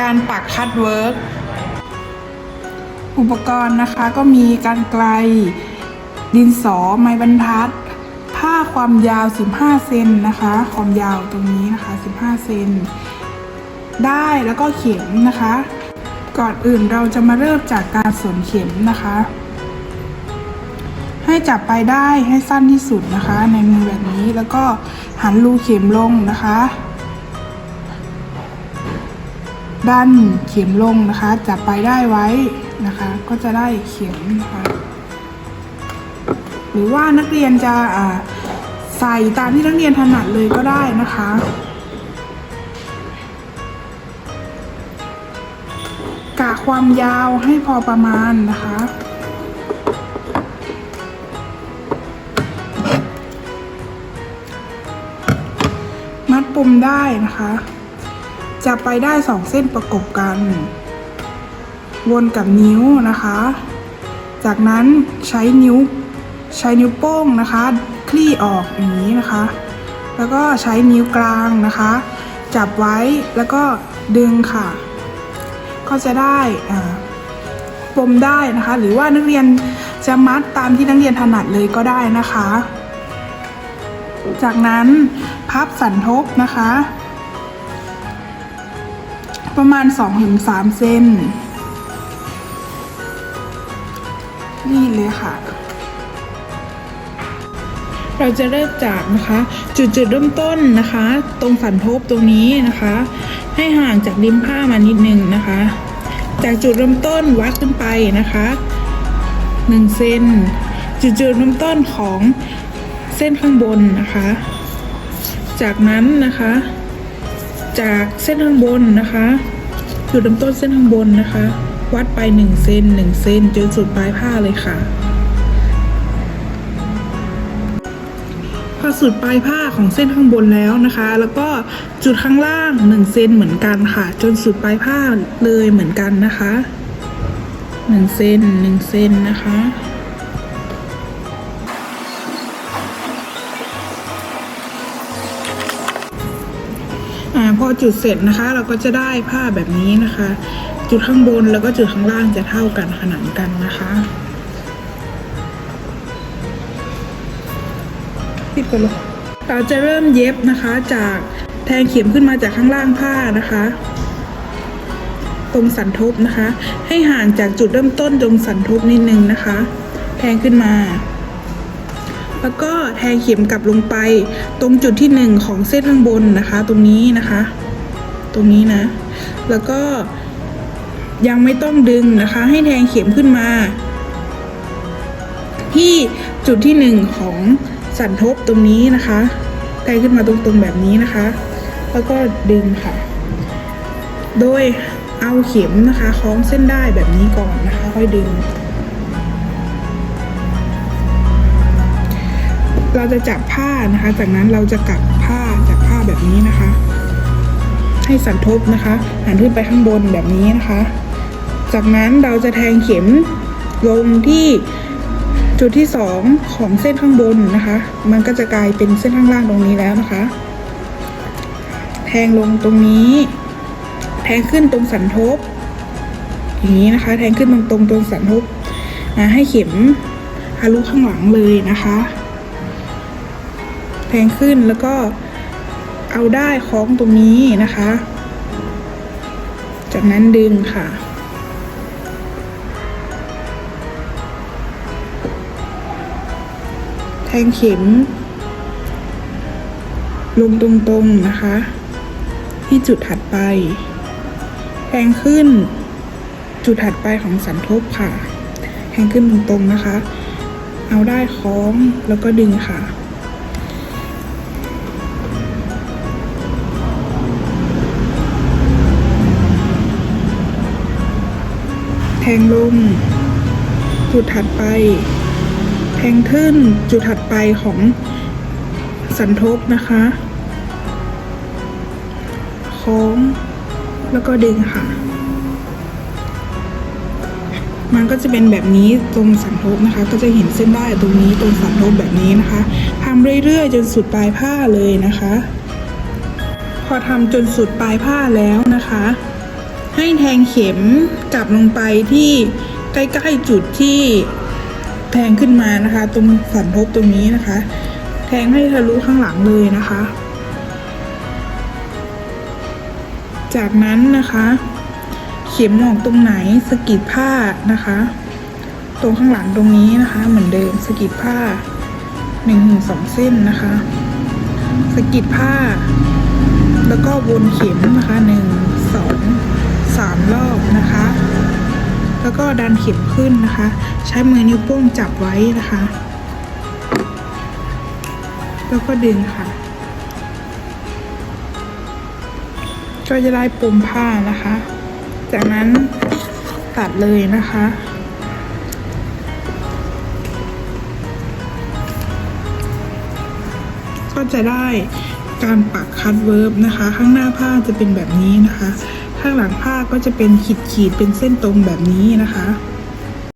การปักคัดเวิร์กอุปกรณ์นะคะก็มีการไกล ดินสอ ไม้บรรทัด ผ้าความยาว 15 เซนนะคะ ความยาวตรงนี้นะคะ 15 เซน ได้แล้วก็เข็มนะคะ ก่อนอื่นเราจะมาเริ่มจากการสนเข็มนะคะ ให้จับไปได้ให้สั้นที่สุดนะคะ ในมือแบบนี้แล้วก็หันรูเข็มลงนะคะ ด้านเข็มลงนะคะจับไปได้ไว้นะคะ ก็จะได้เข็มนะคะหรือว่านักเรียนจะใส่ตามที่นักเรียนถนัดเลยก็ได้นะคะกะความยาวให้พอประมาณนะคะ มัดปมได้นะคะ จะไปได้สองเส้นประกบกัน วนกับนิ้วนะคะ จากนั้นใช้นิ้วใช้นิ้วโป้งนะคะ คลี่ออกอย่างนี้นะคะ แล้วก็ใช้นิ้วกลางนะคะ จับไว้แล้วก็ดึงค่ะ ก็จะได้ปมได้นะคะ หรือว่านักเรียนจะมัดตามที่นักเรียนถนัดเลยก็ได้นะคะ จากนั้นพับสันทบนะคะ ประมาณ 2-3เซนนี่เลยค่ะ เราจะเริ่มจากนะคะ จุดจุดเริ่มต้นนะคะ ตรงสันทบตรงนี้นะคะ ให้ห่างจากริมผ้ามานิดนึงนะคะ จากจุดเริ่มต้นวัดขึ้นไปนะคะ1เซนจุดจุดเริ่มต้นของเส้นข้างบนนะคะ จากนั้นนะคะ จากเส้นข้างบนนะคะจุดเริ่มต้นเส้นข้างบนนะคะ วัดไป1เซน1เซนจนสุดปลายผ้าเลยค่ะ พอสุดปลายผ้าของเส้นข้างบนแล้วนะคะ แล้วก็จุดข้างล่าง1เซนเหมือนกันค่ะ จนสุดปลายผ้าเลยเหมือนกันนะคะ1เซน1เซนนะคะ พอจุดเสร็จนะคะ เราก็จะได้ผ้าแบบนี้นะคะ จุดข้างบนแล้วก็จุดข้างล่างจะเท่ากันขนานกันนะคะปิดกันเลยเราจะเริ่มเย็บนะคะจากแทงเข็มขึ้นมาจากข้างล่างผ้านะคะ ตรงสันทบนะคะ ให้ห่างจากจุดเริ่มต้นตรงสันทบนิดนึงนะคะ แทงขึ้นมา แล้วก็แทงเข็มกลับลงไป ตรงจุดที่หนึ่งของเส้นข้างบนนะคะ ตรงนี้นะคะ ตรงนี้นะ แล้วก็ยังไม่ต้องดึงนะคะ ให้แทงเข็มขึ้นมา ที่จุดที่หนึ่งของสันทบตรงนี้นะคะแทงขึ้นมาตรงๆแบบนี้นะคะ แล้วก็ดึงค่ะ โดยเอาเข็มนะคะคล้องเส้นได้แบบนี้ก่อนนะคะ ค่อยดึง เราจะจับผ้านะคะ จากนั้นเราจะกัดผ้าจากผ้าแบบนี้นะคะ ให้สันทบนะคะ หันขึ้นไปข้างบนแบบนี้นะคะ จากนั้นเราจะแทงเข็มลงที่จุดที่สองของเส้นข้างบนนะคะ มันก็จะกลายเป็นเส้นข้างล่างตรงนี้แล้วนะคะ แทงลงตรงนี้ แทงขึ้นตรงสันทบ อย่างนี้นะคะ แทงขึ้นตรงตรงตรงสันทบให้เข็มทะลุข้างหลังเลยนะคะ แทงขึ้นแล้วก็เอาได้คล้องตรงนี้นะคะ จากนั้นดึงค่ะ แทงเข็ม ลงตรงๆนะคะ ที่จุดถัดไป แทงขึ้นจุดถัดไปของสันทบค่ะ แทงขึ้นตรงๆนะคะ เอาได้คล้องแล้วก็ดึงค่ะ ทงลง จุดถัดไป แทงขึ้นจุดถัดไปของสันทบนะคะโค้งแล้วก็ดึงค่ะ มันก็จะเป็นแบบนี้ตรงสันทบนะคะ ก็จะเห็นเส้นได้ตรงนี้ตรงสันทบแบบนี้นะคะทำเรื่อยๆ จนสุดปลายผ้าเลยนะคะ พอทำจนสุดปลายผ้าแล้วนะคะ ให้แทงเข็มกลับลงไปที่ใกล้ๆจุดที่แทงขึ้นมานะคะ ตรงสันทบตรงนี้นะคะ แทงให้ทะลุข้างหลังเลยนะคะ จากนั้นนะคะ เข็มออกตรงไหนสกิดผ้านะคะ ตรงข้างหลังตรงนี้นะคะ เหมือนเดิมสกิดผ้าหนึ่งถึงสองเส้นนะคะสกิดผ้า แล้วก็วนเข็มนะคะหนึ่งสอง นะคะ แล้วก็ดันเข็มขึ้นนะคะ ใช้มือนิ้วโป้งจับไว้นะคะ แล้วก็ดึงค่ะ ก็จะได้ปมผ้านะคะ จากนั้นตัดเลยนะคะก็จะได้การปักคัดเวิร์บนะคะ ข้างหน้าผ้าจะเป็นแบบนี้นะคะ ข้างหลังผ้าก็จะเป็นขีดขีดเป็นเส้นตรงแบบนี้นะคะ